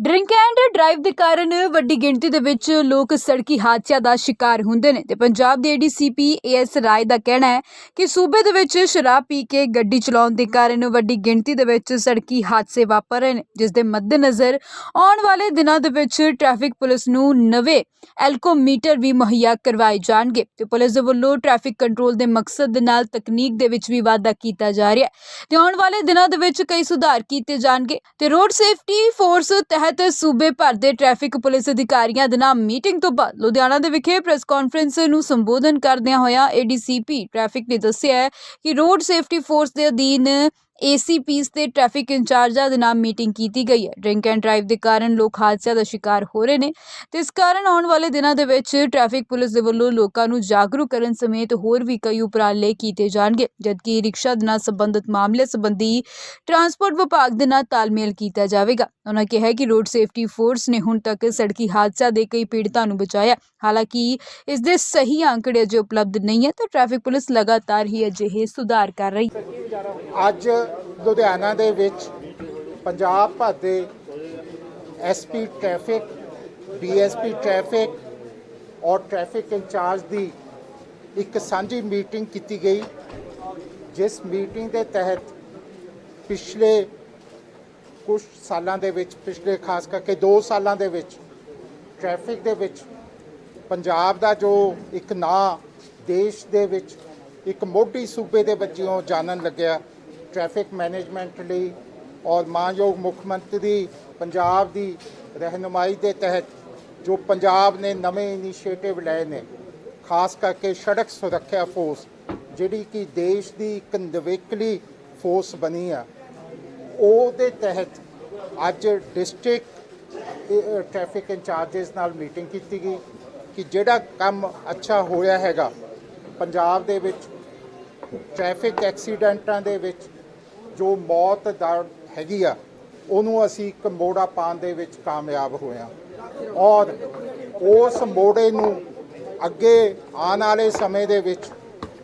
Drink and drive ਦੇ ਕਾਰਨ ਵੱਡੀ ਗਿਣਤੀ ਦੇ ਵਿੱਚ ਲੋਕ ਸੜਕੀ ਹਾਦਸਿਆਂ ਦਾ ਸ਼ਿਕਾਰ ਹੁੰਦੇ ਨੇ। ਤੇ ਪੰਜਾਬ ਦੇ ਏਡੀਸੀਪੀ ਏਐਸ ਰਾਏ ਦਾ ਕਹਿਣਾ ਹੈ ਕਿ ਸੂਬੇ ਦੇ ਵਿੱਚ ਸ਼ਰਾਬ ਪੀ ਕੇ ਗੱਡੀ ਚਲਾਉਣ ਦੇ ਕਾਰਨ ਵੱਡੀ ਗਿਣਤੀ ਦੇ ਵਿੱਚ ਸੜਕੀ ਹਾਦਸੇ ਵਾਪਰ ਰਹੇ ਨੇ, ਜਿਸ ਦੇ ਮੱਦੇਨਜ਼ਰ ਆਉਣ ਵਾਲੇ ਦਿਨਾਂ ਦੇ ਵਿੱਚ ਟ੍ਰੈਫਿਕ ਪੁਲਿਸ ਨੂੰ ਨਵੇਂ ਐਲਕੋਮੀਟਰ ਵੀ ਮੁਹੱਈਆ ਕਰਵਾਏ ਜਾਣਗੇ। ਤੇ ਪੁਲਿਸ ਦੇ ਵੱਲੋਂ ਟ੍ਰੈਫਿਕ ਕੰਟਰੋਲ ਦੇ ਮਕਸਦ ਦੇ ਨਾਲ ਤਕਨੀਕ ਦੇ ਵਿੱਚ ਵੀ ਵਾਧਾ ਕੀਤਾ ਜਾ ਰਿਹਾ ਹੈ। ਤੇ ਆਉਣ ਵਾਲੇ ਦਿਨਾਂ ਦੇ ਵਿੱਚ ਕਈ ਸੁਧਾਰ ਕੀਤੇ ਜਾਣਗੇ। ਤੇ ਰੋਡ ਸੇਫਟੀ ਫੋਰਸ ਤਹਿਤ ਸੂਬੇ ਭਰ ਦੇ ਟ੍ਰੈਫਿਕ ਪੁਲਿਸ ਅਧਿਕਾਰੀਆਂ ਦੇ ਨਾਲ ਮੀਟਿੰਗ ਤੋਂ ਬਾਅਦ ਲੁਧਿਆਣਾ ਦੇ ਵਿਖੇ ਪ੍ਰੈਸ ਕਾਨਫਰੰਸ ਨੂੰ ਸੰਬੋਧਨ ਕਰਦਿਆਂ ਹੋਇਆ ਏਡੀਸੀਪੀ ਟ੍ਰੈਫਿਕ ਨੇ ਦੱਸਿਆ ਕਿ ਰੋਡ ਸੇਫਟੀ ਫੋਰਸ ਦੇ ਅਧੀਨ ਏਸੀਪੀਸ ਤੇ ਟ੍ਰੈਫਿਕ ਇੰਚਾਰਜਾਂ ਦੇ ਨਾਲ ਮੀਟਿੰਗ ਕੀਤੀ ਗਈ ਹੈ। ਡਰਿੰਕ ਐਂਡ ਡਰਾਈਵ ਦੇ ਕਾਰਨ ਲੋਕ ਹਾਦਸਿਆਂ ਦਾ ਸ਼ਿਕਾਰ ਹੋ ਰਹੇ ਨੇ। ਤੇ ਇਸ ਕਾਰਨ ਆਉਣ ਵਾਲੇ ਦਿਨਾਂ ਦੇ ਵਿੱਚ ਟ੍ਰੈਫਿਕ ਪੁਲਿਸ ਦੇ ਵੱਲੋਂ ਲੋਕਾਂ ਨੂੰ ਜਾਗਰੂਕ ਕਰਨ ਸਮੇਤ ਹੋਰ ਵੀ ਕਈ ਉਪਰਾਲੇ ਕੀਤੇ ਜਾਣਗੇ, ਜਦਕਿ ਰਿਕਸ਼ਾ ਦੇ ਨਾਲ ਸੰਬੰਧਿਤ ਮਾਮਲੇ ਸੰਬੰਧੀ ਟਰਾਂਸਪੋਰਟ ਵਿਭਾਗ ਦੇ ਨਾਲ ਤਾਲਮੇਲ ਕੀਤਾ ਜਾਵੇਗਾ। ਉਹਨਾਂ ਕਿਹਾ ਕਿ ਰੋਡ ਸੇਫਟੀ ਫੋਰਸ ਨੇ ਹੁਣ ਤੱਕ ਸੜਕੀ ਹਾਦਸਾ ਦੇ ਕਈ ਪੀੜਤਾਂ ਨੂੰ ਬਚਾਇਆ। ਹਾਲਾਂਕਿ ਇਸ ਦੇ ਸਹੀ ਅੰਕੜੇ ਅਜੇ ਉਪਲਬਧ ਨਹੀਂ ਹੈ, ਤਾਂ ਟ੍ਰੈਫਿਕ ਪੁਲਿਸ ਲਗਾਤਾਰ ਹੀ ਅਜਿਹੇ ਸੁਧਾਰ ਕਰ ਰਹੀ ਅੱਜ ਲੁਧਿਆਣਾ ਦੇ ਵਿੱਚ ਪੰਜਾਬ ਭਰ ਦੇ ਐਸਪੀ ਟ੍ਰੈਫਿਕ ਡੀਐਸਪੀ ਟ੍ਰੈਫਿਕ ਔਰ ਟ੍ਰੈਫਿਕ ਇੰਚਾਰਜ ਦੀ ਇੱਕ ਸਾਂਝੀ ਮੀਟਿੰਗ ਕੀਤੀ ਗਈ, ਜਿਸ ਮੀਟਿੰਗ ਦੇ ਤਹਿਤ ਪਿਛਲੇ ਕੁਝ ਸਾਲਾਂ ਦੇ ਵਿੱਚ, ਪਿਛਲੇ ਖਾਸ ਕਰਕੇ 2 ਸਾਲਾਂ ਦੇ ਵਿੱਚ ਟ੍ਰੈਫਿਕ ਦੇ ਵਿੱਚ, ਪੰਜਾਬ ਦਾ ਜੋ ਇੱਕ ਨਾਂ ਦੇਸ਼ ਦੇ ਵਿੱਚ ਇੱਕ ਮੋਢੀ ਸੂਬੇ ਦੇ ਵਜੋਂ ਜਾਣਨ ਲੱਗਿਆ ਟ੍ਰੈਫਿਕ ਮੈਨੇਜਮੈਂਟ ਲਈ ਔਰ ਮਾਨਯੋਗ ਮੁੱਖ ਮੰਤਰੀ ਪੰਜਾਬ ਦੀ ਰਹਿਨੁਮਾਈ ਦੇ ਤਹਿਤ ਜੋ ਪੰਜਾਬ ਨੇ ਨਵੇਂ ਇਨੀਸ਼ੀਏਟਿਵ ਲਏ ਨੇ, ਖਾਸ ਕਰਕੇ ਸੜਕ ਸੁਰੱਖਿਆ ਫੋਰਸ ਜਿਹੜੀ ਕਿ ਦੇਸ਼ ਦੀ ਇੱਕ ਨਵੇਕਲੀ ਫੋਰਸ ਬਣੀ ਆ। ਉਹਦੇ ਤਹਿਤ ਅੱਜ ਡਿਸਟ੍ਰਿਕਟ ਟ੍ਰੈਫਿਕ ਇੰਚਾਰਜਸ ਨਾਲ ਮੀਟਿੰਗ ਕੀਤੀ ਗਈ ਕਿ ਜਿਹੜਾ ਕੰਮ ਅੱਛਾ ਹੋਇਆ ਹੈਗਾ, ਪੰਜਾਬ ਦੇ ਵਿੱਚ ਟ੍ਰੈਫਿਕ ਐਕਸੀਡੈਂਟਾਂ ਦੇ ਵਿੱਚ ਜੋ ਮੌਤ ਦਰ ਹੈਗੀ ਆ, ਉਹਨੂੰ ਅਸੀਂ ਇੱਕ ਮੋੜਾ ਪਾਉਣ ਦੇ ਵਿੱਚ ਕਾਮਯਾਬ ਹੋਏ ਹਾਂ। ਔਰ ਉਸ ਮੋੜੇ ਨੂੰ ਅੱਗੇ ਆਉਣ ਵਾਲੇ ਸਮੇਂ ਦੇ ਵਿੱਚ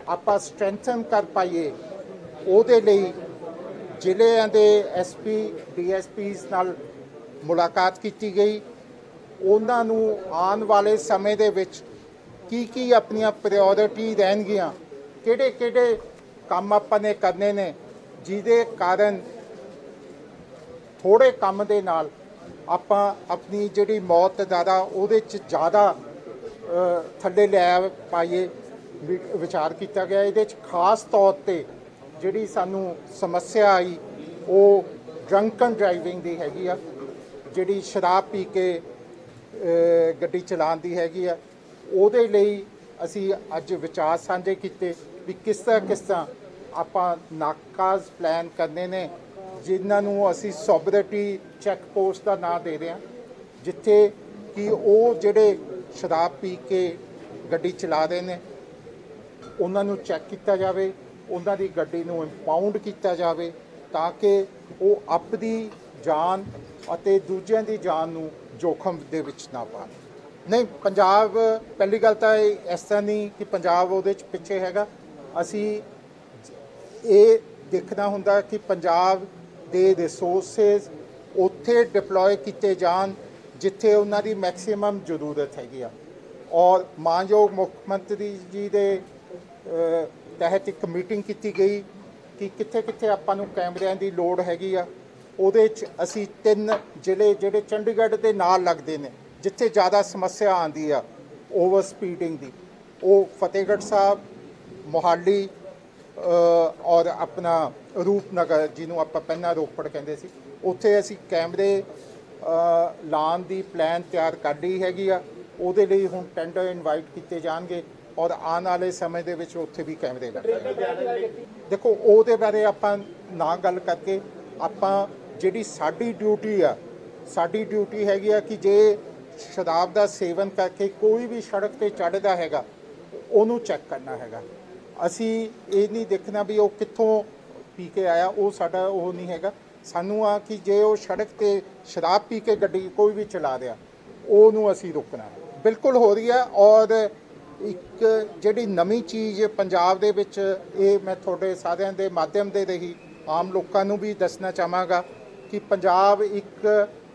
ਆਪਾਂ ਸਟਰੈਂਥਨ ਕਰ ਪਾਈਏ, ਉਹਦੇ ਲਈ ਜ਼ਿਲ੍ਹਿਆਂ ਦੇ ਐਸਪੀ ਡੀਐਸਪੀਸ ਨਾਲ ਮੁਲਾਕਾਤ ਕੀਤੀ ਗਈ। ਉਹਨਾਂ ਨੂੰ ਆਉਣ ਵਾਲੇ ਸਮੇਂ ਦੇ ਵਿੱਚ ਕੀ ਕੀ ਆਪਣੀਆਂ ਪ੍ਰਾਇੋਰਟੀ ਰਹਿਣਗੀਆਂ, ਕਿਹੜੇ ਕਿਹੜੇ ਕੰਮ ਆਪਾਂ ਨੇ ਕਰਨੇ ਨੇ, ਜਿਹਦੇ ਕਾਰਨ ਥੋੜੇ ਕੰਮ ਦੇ ਨਾਲ ਆਪਾਂ ਆਪਣੀ ਜਿਹੜੀ ਮੌਤ ਜ਼ਿਆਦਾ ਉਹਦੇ ਚ ਜ਼ਿਆਦਾ ਥੱਲੇ ਲੈ ਪਾਈਏ ਵਿਚਾਰ ਕੀਤਾ ਗਿਆ। ਇਹਦੇ ਚ ਖਾਸ ਤੌਰ ਤੇ ਜਿਹੜੀ ਸਾਨੂੰ ਸਮੱਸਿਆ ਆਈ, ਉਹ ਡਰੰਕਨ ਡਰਾਈਵਿੰਗ ਦੀ ਹੈਗੀ ਆ, ਜਿਹੜੀ ਸ਼ਰਾਬ ਪੀ ਕੇ ਗੱਡੀ ਚਲਾਉਣ ਦੀ ਹੈਗੀ ਆ, ਉਹਦੇ ਲਈ ਅਸੀਂ ਅੱਜ ਵਿਚਾਰ ਸਾਂਝੇ ਕੀਤੇ ਵੀ ਕਿਸ ਤਰ੍ਹਾਂ ਕਿਸ ਤਰ੍ਹਾਂ ਆਪਾਂ ਨਾਕਾਜ਼ ਪਲਾਨ ਕਰਨੇ ਨੇ, ਜਿਨ੍ਹਾਂ ਨੂੰ ਅਸੀਂ ਸੋਬਰਿਟੀ ਚੈੱਕ ਪੋਸਟ ਦਾ ਨਾਂ ਦੇ ਰਹੇ ਹਾਂ, ਜਿੱਥੇ ਕਿ ਉਹ ਜਿਹੜੇ ਸ਼ਰਾਬ ਪੀ ਕੇ ਗੱਡੀ ਚਲਾ ਰਹੇ ਨੇ, ਉਹਨਾਂ ਨੂੰ ਚੈੱਕ ਕੀਤਾ ਜਾਵੇ ਉਹਨਾਂ ਦੀ ਗੱਡੀ ਨੂੰ ਇੰਪਾਊਂਡ ਕੀਤਾ ਜਾਵੇ ਤਾਂ ਕਿ ਉਹ ਆਪਣੀ ਜਾਨ ਅਤੇ ਦੂਜਿਆਂ ਦੀ ਜਾਨ ਨੂੰ ਜੋਖਮ ਦੇ ਵਿੱਚ ਨਾ ਪਾਣ। ਨਹੀਂ, ਪੰਜਾਬ, ਪਹਿਲੀ ਗੱਲ ਤਾਂ ਇਸ ਤਰ੍ਹਾਂ ਨਹੀਂ ਕਿ ਪੰਜਾਬ ਉਹਦੇ ਚ ਪਿੱਛੇ ਹੈਗਾ। ਅਸੀਂ ਇਹ ਦੇਖਣਾ ਹੁੰਦਾ ਕਿ ਪੰਜਾਬ ਦੇ ਰਿਸੋਰਸਸ ਉੱਥੇ ਡਿਪਲੋਏ ਕੀਤੇ ਜਾਣ ਜਿੱਥੇ ਉਹਨਾਂ ਦੀ ਮੈਕਸਿਮਮ ਜ਼ਰੂਰਤ ਹੈਗੀ ਆ। ਔਰ ਮਾਨਯੋਗ ਮੁੱਖ ਮੰਤਰੀ ਜੀ ਦੇ ਤਹਿਤ ਇੱਕ ਮੀਟਿੰਗ ਕੀਤੀ ਗਈ ਕਿ ਕਿੱਥੇ ਕਿੱਥੇ ਆਪਾਂ ਨੂੰ ਕੈਮਰਿਆਂ ਦੀ ਲੋੜ ਹੈਗੀ ਆ। ਉਹਦੇ 'ਚ ਅਸੀਂ ਤਿੰਨ ਜ਼ਿਲ੍ਹੇ ਜਿਹੜੇ ਚੰਡੀਗੜ੍ਹ ਦੇ ਨਾਲ ਲੱਗਦੇ ਨੇ ਜਿੱਥੇ ਜ਼ਿਆਦਾ ਸਮੱਸਿਆ ਆਂਦੀ ਆ ਓਵਰ ਸਪੀਡਿੰਗ ਦੀ। ਉਹ ਫਤਿਹਗੜ੍ਹ ਸਾਹਿਬ ਮੋਹਾਲੀ ਔਰ ਆਪਣਾ ਰੂਪਨਗਰ ਜਿਹਨੂੰ ਆਪਾਂ ਪਹਿਲਾਂ ਰੋਪੜ ਕਹਿੰਦੇ ਸੀ। ਉੱਥੇ ਅਸੀਂ ਕੈਮਰੇ ਅ, ਲਾਉਣ ਦੀ ਪਲਾਨ ਤਿਆਰ ਕਰ ਲਈ ਹੈਗੀ ਆ। ਉਹਦੇ ਲਈ ਹੁਣ ਟੈਂਡਰ ਇਨਵਾਈਟ ਕੀਤੇ ਜਾਣਗੇ। ਔਰ ਆਉਣ ਵਾਲੇ ਸਮੇਂ ਦੇ ਵਿੱਚ ਉੱਥੇ ਵੀ ਕੈਮਰੇ ਲੱਗਣਗੇ? ਦੇਖੋ, ਉਹਦੇ ਬਾਰੇ ਆਪਾਂ ਨਾ ਗੱਲ ਕਰਕੇ ਆਪਾਂ ਜਿਹੜੀ ਸਾਡੀ ਡਿਊਟੀ ਆ, ਸਾਡੀ ਡਿਊਟੀ ਹੈਗੀ ਆ ਕਿ ਜੇ ਸ਼ਰਾਬ ਦਾ ਸੇਵਨ ਕਰਕੇ ਕੋਈ ਵੀ ਸੜਕ ਤੇ ਚੜ੍ਹਦਾ ਹੈਗਾ, ਉਹਨੂੰ ਚੈੱਕ ਕਰਨਾ ਹੈਗਾ। ਅਸੀਂ ਇਹ ਨਹੀਂ ਦੇਖਣਾ ਵੀ ਉਹ ਕਿੱਥੋਂ ਪੀ ਕੇ ਆਇਆ, ਉਹ ਸਾਡਾ ਉਹ ਨਹੀਂ ਹੈਗਾ। ਸਾਨੂੰ ਆ ਕਿ ਜੇ ਉਹ ਸੜਕ ਤੇ ਸ਼ਰਾਬ ਪੀ ਕੇ ਗੱਡੀ ਕੋਈ ਵੀ ਚਲਾ ਰਿਹਾ, ਉਹਨੂੰ ਅਸੀਂ ਰੋਕਣਾ। ਬਿਲਕੁਲ ਹੋ ਰਹੀ ਹੈ ਔਰ ਇੱਕ ਜਿਹੜੀ ਨਵੀਂ ਚੀਜ਼ ਪੰਜਾਬ ਦੇ ਵਿੱਚ ਇਹ ਮੈਂ ਤੁਹਾਡੇ ਸਾਰਿਆਂ ਦੇ ਮਾਧਿਅਮ ਦੇ ਰਹੀ ਆਮ ਲੋਕਾਂ ਨੂੰ ਵੀ ਦੱਸਣਾ ਚਾਹਾਂਗਾ ਕਿ ਪੰਜਾਬ ਇੱਕ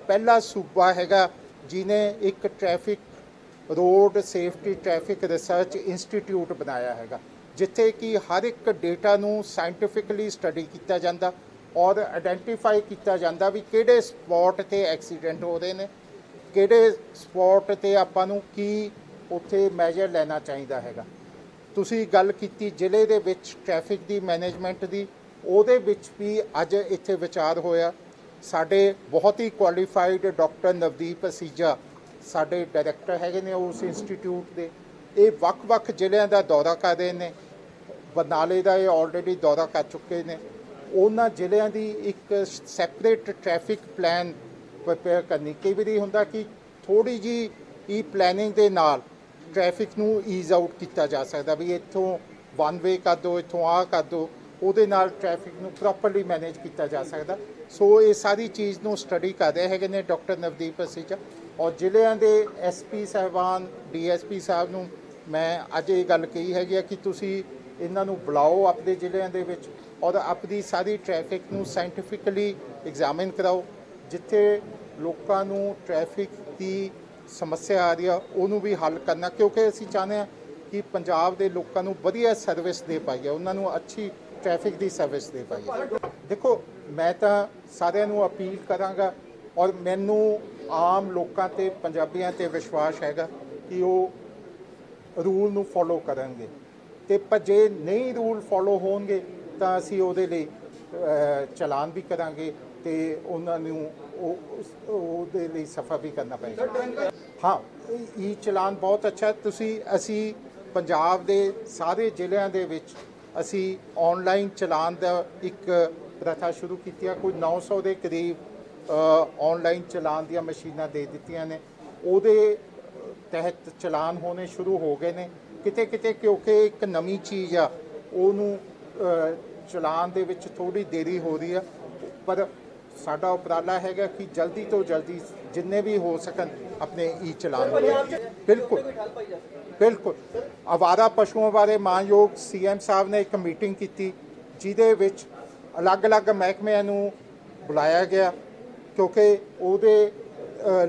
ਪਹਿਲਾ ਸੂਬਾ ਹੈਗਾ ਜਿਨੇ ਇੱਕ traffic road safety traffic research institute ਬਣਾਇਆ ਹੈਗਾ, ਜਿੱਥੇ ਕਿ ਹਰ ਇੱਕ ਡੇਟਾ ਨੂੰ ਸਾਇੰਟੀਫਿਕਲੀ ਸਟੱਡੀ ਕੀਤਾ ਜਾਂਦਾ ਔਰ ਆਇਡੈਂਟੀਫਾਈ ਕੀਤਾ ਜਾਂਦਾ ਵੀ ਕਿਹੜੇ ਸਪੌਟ ਤੇ ਐਕਸੀਡੈਂਟ ਹੋ ਰਹੇ ਨੇ, ਕਿਹੜੇ ਸਪੌਟ ਤੇ ਆਪਾਂ ਨੂੰ ਕੀ ਉੱਥੇ ਮੈਜਰ ਲੈਣਾ ਚਾਹੀਦਾ ਹੈਗਾ। ਤੁਸੀਂ ਗੱਲ ਕੀਤੀ ਜ਼ਿਲ੍ਹੇ ਦੇ ਵਿੱਚ ਟ੍ਰੈਫਿਕ ਦੀ ਮੈਨੇਜਮੈਂਟ ਦੀ, ਉਹਦੇ ਵਿੱਚ ਵੀ ਅੱਜ ਇੱਥੇ ਵਿਚਾਰ ਹੋਇਆ। ਸਾਡੇ ਬਹੁਤ ਹੀ ਕੁਆਲੀਫਾਈਡ ਡਾਕਟਰ ਨਵਦੀਪ ਅਸੀਜਾ ਸਾਡੇ ਡਾਇਰੈਕਟਰ ਹੈਗੇ ਨੇ ਉਸ ਇੰਸਟੀਚਿਊਟ ਦੇ। ਇਹ ਵੱਖ-ਵੱਖ ਜ਼ਿਲ੍ਹਿਆਂ ਦਾ ਦੌਰਾ ਕਰ ਰਹੇ ਨੇ। ਬਰਨਾਲੇ ਦਾ ਇਹ ਆਲਰੇਡੀ ਦੌਰਾ ਕਰ ਚੁੱਕੇ ਨੇ। ਉਹਨਾਂ ਜ਼ਿਲ੍ਹਿਆਂ ਦੀ ਇੱਕ ਸੈਪਰੇਟ ਟ੍ਰੈਫਿਕ ਪਲਾਨ ਪ੍ਰਪੇਅਰ ਕਰਨੀ। ਕਈ ਵਾਰੀ ਹੁੰਦਾ ਕਿ ਥੋੜੀ ਜੀ ਇਹ ਪਲੈਨਿੰਗ ਦੇ ਨਾਲ ਟ੍ਰੈਫਿਕ ਨੂੰ ਈਜ਼ ਆਊਟ ਕੀਤਾ ਜਾ ਸਕਦਾ ਵੀ ਇੱਥੋਂ ਵਨ ਵੇ ਕਰ ਦਿਓ, ਇੱਥੋਂ ਆ ਕਰ ਦਿਓ, ਉਹਦੇ ਨਾਲ ਟ੍ਰੈਫਿਕ ਨੂੰ ਪ੍ਰੋਪਰਲੀ ਮੈਨੇਜ ਕੀਤਾ ਜਾ ਸਕਦਾ। ਸੋ ਇਹ ਸਾਰੀ ਚੀਜ਼ ਨੂੰ ਸਟੱਡੀ ਕਰ ਰਹੇ ਹੈਗੇ ਨੇ ਡਾਕਟਰ ਨਵਦੀਪ ਅਸੀਜਾ ਔਰ ਜ਼ਿਲ੍ਹਿਆਂ ਦੇ ਐਸਪੀ ਸਾਹਿਬਾਨ ਡੀਐਸਪੀ ਸਾਹਿਬ ਨੂੰ ਮੈਂ ਅੱਜ ਇਹ ਗੱਲ ਕਹੀ ਹੈਗੀ ਆ ਕਿ ਤੁਸੀਂ ਇਹਨਾਂ ਨੂੰ ਬੁਲਾਓ ਆਪਣੇ ਜ਼ਿਲ੍ਹਿਆਂ ਦੇ ਵਿੱਚ ਔਰ ਆਪਣੀ ਸਾਰੀ ਟ੍ਰੈਫਿਕ ਨੂੰ ਸਾਇੰਟੀਫਿਕਲੀ ਐਗਜ਼ਾਮਿਨ ਕਰਾਓ। ਜਿੱਥੇ ਲੋਕਾਂ ਨੂੰ ਟ੍ਰੈਫਿਕ ਦੀ ਸਮੱਸਿਆ ਆ ਰਹੀ ਆ, ਉਹਨੂੰ ਵੀ ਹੱਲ ਕਰਨਾ, ਕਿਉਂਕਿ ਅਸੀਂ ਚਾਹੁੰਦੇ ਹਾਂ ਕਿ ਪੰਜਾਬ ਦੇ ਲੋਕਾਂ ਨੂੰ ਵਧੀਆ ਸਰਵਿਸ ਦੇ ਪਾਈਏ, ਉਹਨਾਂ ਨੂੰ ਅੱਛੀ ਟ੍ਰੈਫਿਕ ਦੀ ਸਰਵਿਸ ਦੇ ਪਾਈਏ। ਦੇਖੋ, ਮੈਂ ਤਾਂ ਸਾਰਿਆਂ ਨੂੰ ਅਪੀਲ ਕਰਾਂਗਾ ਔਰ ਮੈਨੂੰ ਆਮ ਲੋਕਾਂ ਤੇ, ਪੰਜਾਬੀਆਂ ਤੇ ਵਿਸ਼ਵਾਸ ਹੈਗਾ ਕਿ ਉਹ ਰੂਲ ਨੂੰ ਫੋਲੋ ਕਰਨਗੇ। ਤੇ ਪਰ ਜੇ ਨਹੀਂ ਰੂਲ ਫੋਲੋ ਹੋਣਗੇ, ਤਾਂ ਅਸੀਂ ਉਹਦੇ ਲਈ ਚਲਾਨ ਵੀ ਕਰਾਂਗੇ ਤੇ ਉਹਨਾਂ ਨੂੰ ਉਹ ਉਸ- ਉਹਦੇ ਲਈ ਸਫਾ ਵੀ ਕਰਨਾ ਪਏਗਾ। ਹਾਂ ਇਹ ਚਲਾਨ ਬਹੁਤ ਅੱਛਾ ਤੁਸੀਂ ਅਸੀਂ ਪੰਜਾਬ ਦੇ ਸਾਰੇ ਜ਼ਿਲ੍ਹਿਆਂ ਦੇ ਵਿੱਚ ਅਸੀਂ ਆਨਲਾਈਨ ਚਲਾਨ ਦਾ ਇੱਕ ਪ੍ਰਥਾ ਸ਼ੁਰੂ ਕੀਤੀ ਆ। ਕੋਈ 900 ਦੇ ਕਰੀਬ ਆਨਲਾਈਨ ਚਲਾਨ ਦੀਆਂ ਮਸ਼ੀਨਾਂ ਦੇ ਦਿੱਤੀਆਂ ਨੇ। ਉਹਦੇ ਤਹਿਤ ਚਲਾਨ ਹੋਣੇ ਸ਼ੁਰੂ ਹੋ ਗਏ ਨੇ। ਕਿਤੇ ਕਿਤੇ ਕਿਉਂਕਿ ਇੱਕ ਨਵੀਂ ਚੀਜ਼ ਆ ਉਹਨੂੰ ਅ, ਚਲਾਨ ਦੇ ਵਿੱਚ ਥੋੜੀ ਦੇਰੀ ਹੋ ਰਹੀ ਆ। ਪਰ ਸਾਡਾ ਉਪਰਾਲਾ ਹੈਗਾ ਕਿ ਜਲਦੀ ਤੋਂ ਜਲਦੀ ਜਿੰਨੇ ਵੀ ਹੋ ਸਕਣ ਆਪਣੇ ਈ ਚਲਾਨ ਬਿਲਕੁਲ ਬਿਲਕੁਲ। ਆਵਾਰਾ ਪਸ਼ੂਆਂ ਬਾਰੇ ਮਾਨਯੋਗ ਸੀਐਮ ਸਾਹਿਬ ਨੇ ਇੱਕ ਮੀਟਿੰਗ ਕੀਤੀ, ਜਿਹਦੇ ਵਿੱਚ ਅਲੱਗ-ਅਲੱਗ ਮਹਿਕਮਿਆਂ ਨੂੰ ਬੁਲਾਇਆ ਗਿਆ, ਕਿਉਂਕਿ ਉਹਦੇ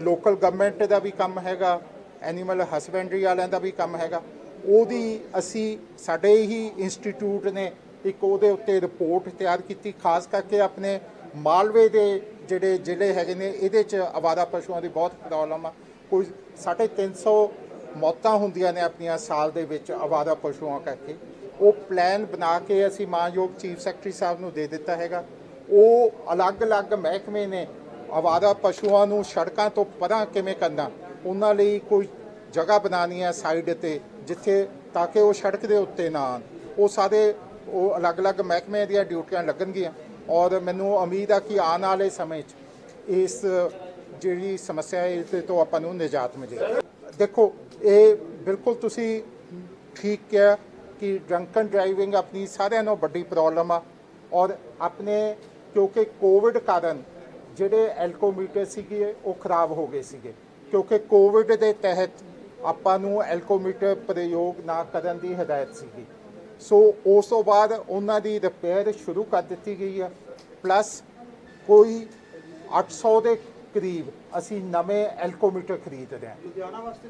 ਲੋਕਲ ਗਵਰਨਮੈਂਟ ਦਾ ਵੀ ਕੰਮ ਹੈਗਾ ਐਨੀਮਲ ਹਸਬੈਂਡਰੀ ਵਾਲਿਆਂ ਦਾ ਵੀ ਕੰਮ ਹੈਗਾ। ਉਹਦੀ ਅਸੀਂ, ਸਾਡੇ ਹੀ ਇੰਸਟੀਚਿਊਟ ਨੇ ਇੱਕ ਉਹਦੇ ਉੱਤੇ ਰਿਪੋਰਟ ਤਿਆਰ ਕੀਤੀ, ਖਾਸ ਕਰਕੇ ਆਪਣੇ ਮਾਲਵੇ ਦੇ ਜਿਹੜੇ ਜ਼ਿਲ੍ਹੇ ਹੈਗੇ ਨੇ, ਇਹਦੇ 'ਚ ਆਵਾਰਾ ਪਸ਼ੂਆਂ ਦੀ ਬਹੁਤ ਪ੍ਰੋਬਲਮ ਆ। ਕੋਈ 350 ਮੌਤਾਂ ਹੁੰਦੀਆਂ ਨੇ ਆਪਣੀਆਂ ਸਾਲ ਦੇ ਵਿੱਚ ਆਵਾਰਾ ਪਸ਼ੂਆਂ ਕਰਕੇ। ਉਹ ਪਲਾਨ ਬਣਾ ਕੇ ਅਸੀਂ ਮਾਨਯੋਗ ਚੀਫ ਸੈਕਟਰੀ ਸਾਹਿਬ ਨੂੰ ਦੇ ਦਿੱਤਾ ਹੈਗਾ। ਉਹ ਅਲੱਗ-ਅਲੱਗ ਮਹਿਕਮੇ ਨੇ ਆਵਾਰਾ ਪਸ਼ੂਆਂ ਨੂੰ ਸੜਕਾਂ ਤੋਂ ਪਰਾਂ ਕਿਵੇਂ ਕਰਨਾ, ਉਹਨਾਂ ਲਈ ਕੋਈ ਜਗ੍ਹਾ ਬਣਾਉਣੀ ਹੈ ਸਾਈਡ ਤੇ, ਜਿੱਥੇ ਤਾਂ ਕਿ ਉਹ ਸੜਕ ਦੇ ਉੱਤੇ ਨਾ ਆਉਣ। ਉਹ ਸਾਰੇ ਉਹ ਅਲੱਗ-ਅਲੱਗ ਮਹਿਕਮੇ ਦੀਆਂ ਡਿਊਟੀਆਂ ਲੱਗਣਗੀਆਂ। ਔਰ ਮੈਨੂੰ ਉਮੀਦ ਆ ਕਿ ਆਉਣ ਵਾਲੇ ਸਮੇਂ 'ਚ ਇਸ ਜਿਹੜੀ ਸਮੱਸਿਆ ਹੈ, ਇਸ ਤੋਂ ਆਪਾਂ ਨੂੰ ਨਿਜਾਤ ਮਿਲੇਗੀ ਦੇਖੋ, ਇਹ ਬਿਲਕੁਲ ਤੁਸੀਂ ਠੀਕ ਕਿਹਾ ਕਿ ਡਰੰਕਨ ਡਰਾਈਵਿੰਗ ਆਪਣੀ ਸਾਰਿਆਂ ਨਾਲੋਂ ਵੱਡੀ ਪ੍ਰੋਬਲਮ ਆ ਔਰ ਆਪਣੇ, ਕਿਉਂਕਿ ਕੋਵਿਡ ਕਾਰਨ ਜਿਹੜੇ ਐਲਕੋਮੀਟਰ ਸੀਗੇ, ਉਹ ਖਰਾਬ ਹੋ ਗਏ ਸੀਗੇ। ਕਿਉਂਕਿ ਕੋਵਿਡ ਦੇ ਤਹਿਤ ਆਪਾਂ ਨੂੰ ਐਲਕੋਮੀਟਰ ਪ੍ਰਯੋਗ ਨਾ ਕਰਨ ਦੀ ਹਦਾਇਤ ਸੀਗੀ। ਸੋ ਉਸ ਤੋਂ ਬਾਅਦ ਉਹਨਾਂ ਦੀ ਰਿਪੇਅਰ ਸ਼ੁਰੂ ਕਰ ਦਿੱਤੀ ਗਈ ਆ ਪਲੱਸ ਕੋਈ 800 ਦੇ ਕਰੀਬ ਅਸੀਂ ਨਵੇਂ ਐਲਕੋਮੀਟਰ ਖਰੀਦ ਰਹੇ ਹਾਂ। ਲੁਧਿਆਣਾ ਵਾਸਤੇ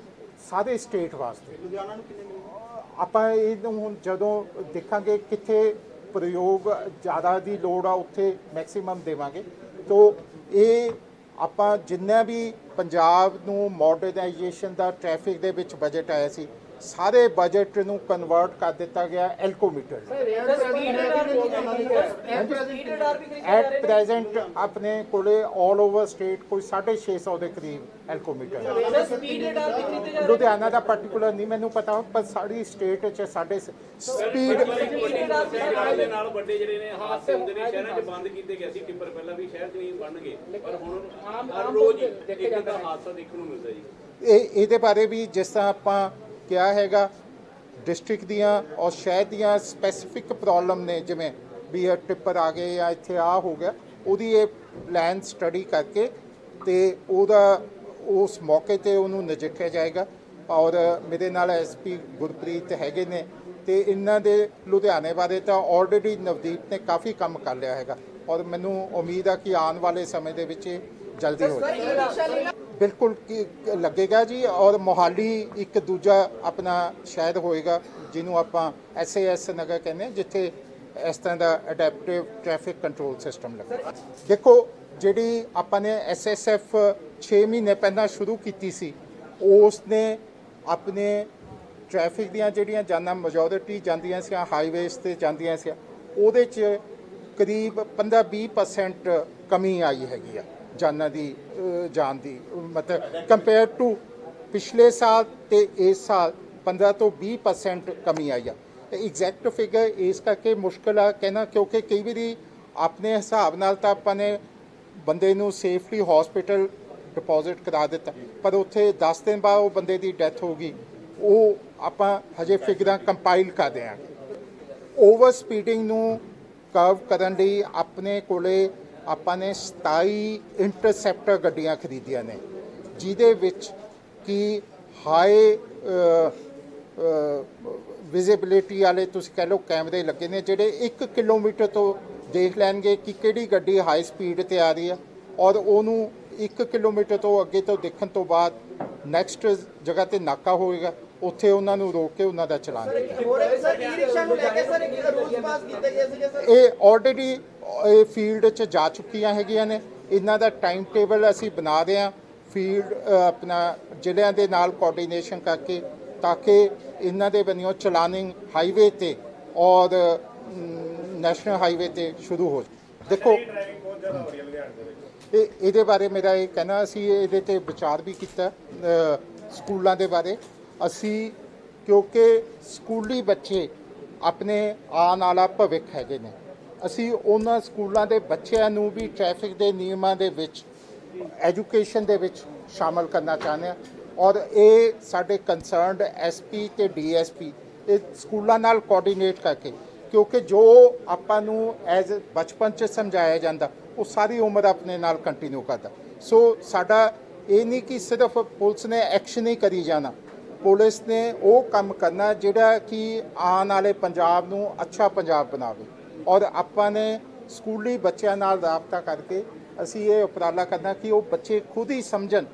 ਸਾਰੇ? ਸਟੇਟ ਵਾਸਤੇ। ਲੁਧਿਆਣਾ ਨੂੰ ਕਿੰਨੇ ਮਿਲਣਗੇ? ਆਪਾਂ ਇਹਨੂੰ ਹੁਣ ਜਦੋਂ ਦੇਖਾਂਗੇ ਕਿੱਥੇ ਪ੍ਰਯੋਗ ਜ਼ਿਆਦਾ ਦੀ ਲੋੜ ਆ ਉੱਥੇ ਮੈਕਸਿਮਮ ਦੇਵਾਂਗੇ। ਤੋਂ ਇਹ ਆਪਾਂ ਜਿੰਨਾ ਵੀ ਪੰਜਾਬ ਨੂੰ ਮਾਡਰਨਾਈਜੇਸ਼ਨ ਦਾ ਟ੍ਰੈਫਿਕ ਦੇ ਵਿੱਚ ਬਜਟ ਆਇਆ ਸੀ ਸਾਰੇ ਬਜਟ ਨੂੰ ਕਨਵਰਟ ਕਰ ਦਿੱਤਾ ਗਿਆ ਐਲਕੋਮੀਟਰ ਐਟ ਪ੍ਰੈਜ਼ੈਂਟ ਆਪਣੇ ਕੋਲੇ 올 ਓਵਰ ਸਟੇਟ ਕੋਈ 650 ਦੇ ਕਰੀਬ ਐਲਕੋਮੀਟਰ ਲੁਧਿਆਣਾ ਦਾ ਪਾਰਟਿਕੂਲਰ ਨਹੀਂ ਮੈਨੂੰ ਪਤਾ ਪਰ ਸਾਰੀ ਸਟੇਟ 'ਚ ਸਾਡੇ ਸਪੀਡ ਦੇ ਨਾਲ ਵੱਡੇ ਜਿਹੜੇ ਨੇ ਹਾਦਸੇ ਹੁੰਦੇ ਨੇ ਸ਼ਹਿਰਾਂ 'ਚ ਬੰਦ ਕੀਤੇ ਗਏ ਸੀ ਟਿੱਪਰ ਪਹਿਲਾਂ ਵੀ ਸ਼ਹਿਰ 'ਚ ਨਹੀਂ ਬਣਨਗੇ ਪਰ ਹੁਣ ਹਰ ਰੋਜ਼ ਇੱਕ ਦਾ ਹਾਦਸਾ ਦੇਖਣ ਨੂੰ ਮਿਲਦਾ ਜੀ। ਇਹ ਇਹਦੇ ਬਾਰੇ ਵੀ ਜਿਸ ਤਰ੍ਹਾਂ ਆਪਾਂ ਕਿਹਾ ਹੈਗਾ ਡਿਸਟ੍ਰਿਕਟ ਦੀਆਂ ਔਰ ਸ਼ਹਿਰ ਦੀਆਂ ਸਪੈਸੀਫਿਕ ਪ੍ਰੋਬਲਮ ਨੇ, ਜਿਵੇਂ ਵੀ ਇਹ ਟਿੱਪਰ ਆ ਗਏ ਜਾਂ ਇੱਥੇ ਆ ਹੋ ਗਿਆ, ਉਹਦੀ ਇਹ ਪਲਾਨ ਸਟੱਡੀ ਕਰਕੇ ਤੇ ਉਹਦਾ, ਉਸ ਮੌਕੇ ਤੇ ਉਹਨੂੰ ਨਜਿੱਠਿਆ ਜਾਏਗਾ। ਔਰ ਮੇਰੇ ਨਾਲ ਐਸਪੀ ਗੁਰਪ੍ਰੀਤ ਹੈਗੇ ਨੇ ਤੇ ਇਹਨਾਂ ਦੇ ਲੁਧਿਆਣੇ ਬਾਰੇ ਤਾਂ ਆਲਰੇਡੀ ਨਵਦੀਪ ਨੇ ਕਾਫੀ ਕੰਮ ਕਰ ਲਿਆ ਹੈਗਾ। ਔਰ ਮੈਨੂੰ ਉਮੀਦ ਆ ਕਿ ਆਉਣ ਵਾਲੇ ਸਮੇਂ ਦੇ ਵਿੱਚ ਇਹ ਜਲਦੀ ਹੋ ਜਾਏ ਬਿਲਕੁਲ ਲੱਗੇਗਾ ਜੀ ਔਰ ਮੋਹਾਲੀ ਇੱਕ ਦੂਜਾ ਆਪਣਾ ਸ਼ਹਿਰ ਹੋਏਗਾ, ਜਿਹਨੂੰ ਆਪਾਂ ਐਸਏਐਸ ਨਗਰ ਕਹਿੰਦੇ ਹਾਂ, ਜਿੱਥੇ ਇਸ ਤਰ੍ਹਾਂ ਦਾ ਅਡੈਪਟਿਵ ਟ੍ਰੈਫਿਕ ਕੰਟਰੋਲ ਸਿਸਟਮ ਲੱਗਾ ਦੇਖੋ, ਜਿਹੜੀ ਆਪਾਂ ਨੇ ਐਸਐਸਐਫ 6 ਮਹੀਨੇ ਪਹਿਲਾਂ ਸ਼ੁਰੂ ਕੀਤੀ ਸੀ ਉਸ ਨੇ ਆਪਣੇ ਟ੍ਰੈਫਿਕ ਦੀਆਂ ਜਿਹੜੀਆਂ ਜਾਨਾਂ ਮੈਜੋਰਿਟੀ ਜਾਂਦੀਆਂ ਸੀ ਹਾਈਵੇਜ਼ ਤੇ ਜਾਂਦੀਆਂ ਸੀ ਉਹਦੇ 'ਚ ਕਰੀਬ 15-20% ਕਮੀ ਆਈ ਹੈਗੀ ਆ। ਜਾਨਾਂ ਦੀ ਅਹ, ਜਾਨ ਦੀ ਮਤਲਬ ਕੰਪੇਅਰ ਟੂ ਪਿਛਲੇ ਸਾਲ ਤੇ ਇਸ ਸਾਲ 15 ਤੋਂ 20% ਕਮੀ ਆਈ ਆ। ਐਗਜ਼ੈਕਟ ਫਿਗਰ ਇਸ ਕਰਕੇ ਮੁਸ਼ਕਲ ਆ ਕਹਿਣਾ ਕਿਉਂਕਿ ਕਈ ਵਾਰੀ ਆਪਣੇ ਹਿਸਾਬ ਨਾਲ ਤਾਂ ਆਪਾਂ ਨੇ ਬੰਦੇ ਨੂੰ ਸੇਫਲੀ ਹਸਪੀਟਲ ਡਿਪੋਜ਼ਿਟ ਕਰਾ ਦਿੱਤਾ। ਪਰ ਉੱਥੇ 10 ਦਿਨ ਬਾਅਦ ਉਹ ਬੰਦੇ ਦੀ ਡੈਥ ਹੋ ਗਈ। ਉਹ ਆਪਾਂ ਹਜੇ ਫਿਗਰਾਂ ਕੰਪਾਈਲ ਕਰ ਰਹੇ ਹਾਂ। ਓਵਰ ਸਪੀਡਿੰਗ ਨੂੰ ਕਰਵ ਕਰਨ ਲਈ ਆਪਣੇ ਕੋਲੇ ਆਪਾਂ ਨੇ 27 ਇੰਟਰਸੈਪਟਰ ਗੱਡੀਆਂ ਖਰੀਦੀਆਂ ਨੇ, ਜਿਹਦੇ ਵਿੱਚ ਕਿ ਹਾਈ ਵਿਜ਼ਿਬਿਲਿਟੀ ਵਾਲੇ ਤੁਸੀਂ ਕਹਿ ਲਓ ਕੈਮਰੇ ਲੱਗੇ ਨੇ, ਜਿਹੜੇ 1 ਕਿਲੋਮੀਟਰ ਤੋਂ ਦੇਖ ਲੈਣਗੇ ਕਿ ਕਿਹੜੀ ਗੱਡੀ ਹਾਈ ਸਪੀਡ ਤੇ ਆ ਰਹੀ ਆ ਔਰ ਉਹਨੂੰ 1 ਕਿਲੋਮੀਟਰ ਤੋਂ ਅੱਗੇ ਤੋਂ ਦੇਖਣ ਤੋਂ ਬਾਅਦ ਨੈਕਸਟ ਜਗ੍ਹਾ ਤੇ ਨਾਕਾ ਹੋਏਗਾ। ਉੱਥੇ ਉਹਨਾਂ ਨੂੰ ਰੋਕ ਕੇ ਉਹਨਾਂ ਦਾ ਚਲਾਨ ਕੀਤਾ ਇਹ ਆਲਰੇਡੀ ਇਹ ਫੀਲਡ 'ਚ ਜਾ ਚੁੱਕੀਆਂ ਹੈਗੀਆਂ ਨੇ। ਇਹਨਾਂ ਦਾ ਟਾਈਮ ਟੇਬਲ ਅਸੀਂ ਬਣਾ ਰਹੇ ਹਾਂ। ਫੀਲਡ ਆਪਣਾ ਜ਼ਿਲ੍ਹਿਆਂ ਦੇ ਨਾਲ ਕੋਆਰਡੀਨੇਸ਼ਨ ਕਰਕੇ ਤਾਂ ਕਿ ਇਹਨਾਂ ਦੇ ਬੰਨਿਓ ਚਲਾਨਿੰਗ ਹਾਈਵੇ ਤੇ ਔਰ ਨੈਸ਼ਨਲ ਹਾਈਵੇ ਤੇ ਸ਼ੁਰੂ ਹੋ। ਦੇਖੋ ਇਹ ਇਹਦੇ ਬਾਰੇ ਮੇਰਾ ਇਹ ਕਹਿਣਾ ਅਸੀਂ ਇਹਦੇ ਤੇ ਵਿਚਾਰ ਵੀ ਕੀਤਾ ਸਕੂਲਾਂ ਦੇ ਬਾਰੇ। ਅਸੀਂ, ਕਿਉਂਕਿ ਸਕੂਲੀ ਬੱਚੇ ਆਪਣੇ ਆਉਣ ਵਾਲਾ ਭਵਿੱਖ ਹੈਗੇ ਨੇ। ਅਸੀਂ ਉਹਨਾਂ ਸਕੂਲਾਂ ਦੇ ਬੱਚਿਆਂ ਨੂੰ ਵੀ ਟ੍ਰੈਫਿਕ ਦੇ ਨਿਯਮਾਂ ਦੇ ਵਿੱਚ ਐਜੂਕੇਸ਼ਨ ਦੇ ਵਿੱਚ ਸ਼ਾਮਲ ਕਰਨਾ ਚਾਹੁੰਦੇ ਹਾਂ। ਔਰ ਇਹ ਸਾਡੇ ਕੰਸਰਨਡ ਐਸਪੀ ਤੇ ਡੀਐਸਪੀ ਇਹ ਸਕੂਲਾਂ ਨਾਲ ਕੋਆਰਡੀਨੇਟ ਕਰਕੇ, ਕਿਉਂਕਿ ਜੋ ਆਪਾਂ ਨੂੰ ਐਜ਼ ਬਚਪਨ ਚ ਸਮਝਾਇਆ ਜਾਂਦਾ, ਉਹ ਸਾਰੀ ਉਮਰ ਆਪਣੇ ਨਾਲ ਕੰਟੀਨਿਊ ਕਰਦਾ। ਸੋ ਸਾਡਾ ਇਹ ਨਹੀਂ ਕਿ ਸਿਰਫ ਪੁਲਿਸ ਨੇ ਐਕਸ਼ਨ ਹੀ ਕਰੀ ਜਾਣਾ। ਪੁਲਿਸ ਨੇ ਉਹ ਕੰਮ ਕਰਨਾ ਜਿਹੜਾ ਕਿ ਆਉਣ ਵਾਲੇ ਪੰਜਾਬ ਨੂੰ ਅੱਛਾ ਪੰਜਾਬ ਬਣਾਵੇ। ਔਰ ਆਪਾਂ ਨੇ ਸਕੂਲੀ ਬੱਚਿਆਂ ਨਾਲ ਰਾਬਤਾ ਕਰਕੇ ਅਸੀਂ ਇਹ ਉਪਰਾਲਾ ਕਰਨਾ ਕਿ ਉਹ ਬੱਚੇ ਖੁਦ ਹੀ ਸਮਝਣ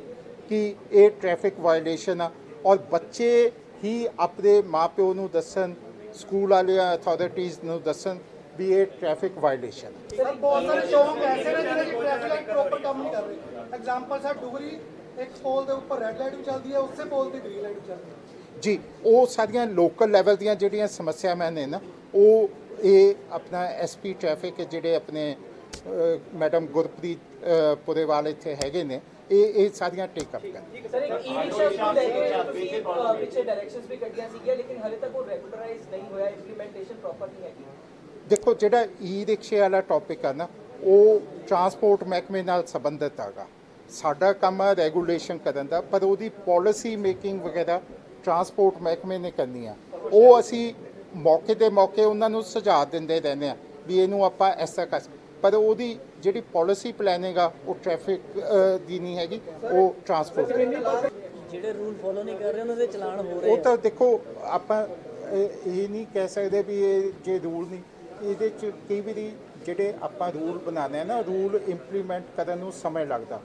ਕਿ ਇਹ ਟ੍ਰੈਫਿਕ ਵਾਇਲੇਸ਼ਨ ਆ। ਔਰ ਬੱਚੇ ਹੀ ਆਪਣੇ ਮਾਪਿਓ ਨੂੰ ਦੱਸਣ, ਸਕੂਲ ਵਾਲਿਆਂ ਅਥਾਰਟੀਜ਼ ਨੂੰ ਦੱਸਣ ਵੀ ਇਹ ਟ੍ਰੈਫਿਕ ਵਾਇਲੇਸ਼ਨ ਹੈ ਸਰ, ਬਹੁਤ ਸਾਰੇ ਚੌਂਕ ਐਸੇ ਨੇ ਜਿਹੜੇ ਟ੍ਰੈਫਿਕ ਲਾਈਟ ਪ੍ਰੋਪਰ ਕੰਮ ਨਹੀਂ ਕਰ ਰਹੇ। ਐਗਜ਼ਾਮਪਲ ਸਰ, ਡੁਗਰੀ ਇੱਕ ਪੋਲ ਦੇ ਉੱਪਰ ਰੈੱਡ ਲਾਈਟ ਵੀ ਚੱਲਦੀ ਹੈ ਉਸੇ ਪੋਲ ਤੇ ਗ੍ਰੀਨ ਲਾਈਟ ਵੀ ਚੱਲਦੀ ਹੈ। ਜੀ ਉਹ ਸਾਰੀਆਂ ਲੋਕਲ ਲੈਵਲ ਦੀਆਂ ਜਿਹੜੀਆਂ ਸਮੱਸਿਆਵਾਂ ਨੇ ਨਾ ਉਹ ਇਹ ਆਪਣਾ ਐਸਪੀ ਟ੍ਰੈਫਿਕ ਜਿਹੜੇ ਆਪਣੇ ਮੈਡਮ ਗੁਰਪ੍ਰੀਤ ਪੁਰੇਵਾਲ ਇੱਥੇ ਹੈਗੇ ਨੇ ਇਹ ਇਹ ਸਾਰੀਆਂ ਟੇਕ ਅਪ ਕਰਨ। ਸਰ ਇੱਕ ਈ ਰਿਕਸ਼ਾ ਨੂੰ ਲੈ ਕੇ ਤੁਸੀਂ ਅਹ, ਪਿੱਛੇ ਡਾਇਰੈਕਸ਼ਨਸ ਵੀ ਕੱਢੀਆਂ ਸੀਗੀਆਂ ਲੇਕਿਨ ਹਲੇ ਤੱਕ ਉਹ ਰੈਗੂਲਰਾਈਜ਼ ਨਹੀਂ ਹੋਇਆ ਇੰਪਲੀਮੈਂਟੇਸ਼ਨ ਪ੍ਰੋਪਰ ਨਹੀਂ ਹੈਗੀ। ਦੇਖੋ ਜਿਹੜਾ ਈ ਰਿਕਸ਼ੇ ਵਾਲਾ ਟੌਪਿਕ ਆ ਨਾ ਉਹ ਟਰਾਂਸਪੋਰਟ ਮਹਿਕਮੇ ਨਾਲ ਸੰਬੰਧਿਤ ਹੈਗਾ। ਸਾਡਾ ਕੰਮ ਹੈ ਰੈਗੂਲੇਸ਼ਨ ਕਰਨ ਦਾ ਪਰ ਉਹਦੀ ਪਾਲਿਸੀ ਮੇਕਿੰਗ ਵਗੈਰਾ ਟਰਾਂਸਪੋਰਟ ਮਹਿਕਮੇ ਨੇ ਕਰਨੀ ਆ। ਉਹ ਅਸੀਂ ਮੌਕੇ ਦੇ ਮੌਕੇ ਉਹਨਾਂ ਨੂੰ ਸੁਝਾਅ ਦਿੰਦੇ ਰਹਿੰਦੇ ਆ ਵੀ ਇਹਨੂੰ ਆਪਾਂ ਐਸਾ ਕਰ ਪਰ ਉਹਦੀ ਜਿਹੜੀ ਪਾਲਿਸੀ ਪਲੈਨਿੰਗ ਆ ਉਹ ਟ੍ਰੈਫਿਕ ਦੀ ਨਹੀਂ ਹੈਗੀ ਉਹ ਟਰਾਂਸਪੋਰਟ ਜਿਹੜੇ ਰੂਲ ਫੋਲੋ ਨਹੀਂ ਕਰ ਰਹੇ ਉਹਨਾਂ ਦੇ ਚਲਾਨ ਹੋ ਉਹ ਤਾਂ ਦੇਖੋ ਆਪਾਂ ਇਹ ਇਹ ਨਹੀਂ ਕਹਿ ਸਕਦੇ ਵੀ ਇਹ ਜੇ ਰੂਲ ਨਹੀਂ। ਇਹਦੇ ਚ ਕਈ ਵਾਰੀ ਜਿਹੜੇ ਆਪਾਂ ਰੂਲ ਬਣਾਉਂਦੇ ਆ ਨਾ ਰੂਲ ਇੰਪਲੀਮੈਂਟ ਕਰਨ ਨੂੰ ਸਮਾਂ ਲੱਗਦਾ।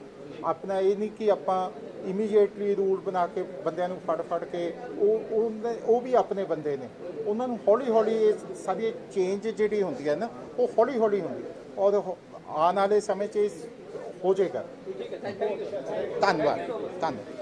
ਆਪਣਾ ਇਹ ਨਹੀਂ ਕਿ ਆਪਾਂ ਇਮੀਡੀਏਟਲੀ ਰੂਲ ਬਣਾ ਕੇ ਬੰਦਿਆਂ ਨੂੰ ਫੜ ਫੜ ਕੇ ਉਹ ਉਹਨੇ- ਉਹ ਵੀ ਆਪਣੇ ਬੰਦੇ ਨੇ। ਉਹਨਾਂ ਨੂੰ ਹੌਲੀ ਹੌਲੀ ਇਹ ਸਾਰੀ ਚੇਂਜ ਜਿਹੜੀ ਹੁੰਦੀ ਹੈ ਨਾ, ਉਹ ਹੌਲੀ ਹੌਲੀ ਹੁੰਦੀ ਹੈ। ਔਰ ਉਹ ਆਉਣ ਵਾਲੇ ਸਮੇਂ 'ਚ ਇਹ ਹੋ ਜਾਏਗਾ। ਧੰਨਵਾਦ ਧੰਨਵਾਦ।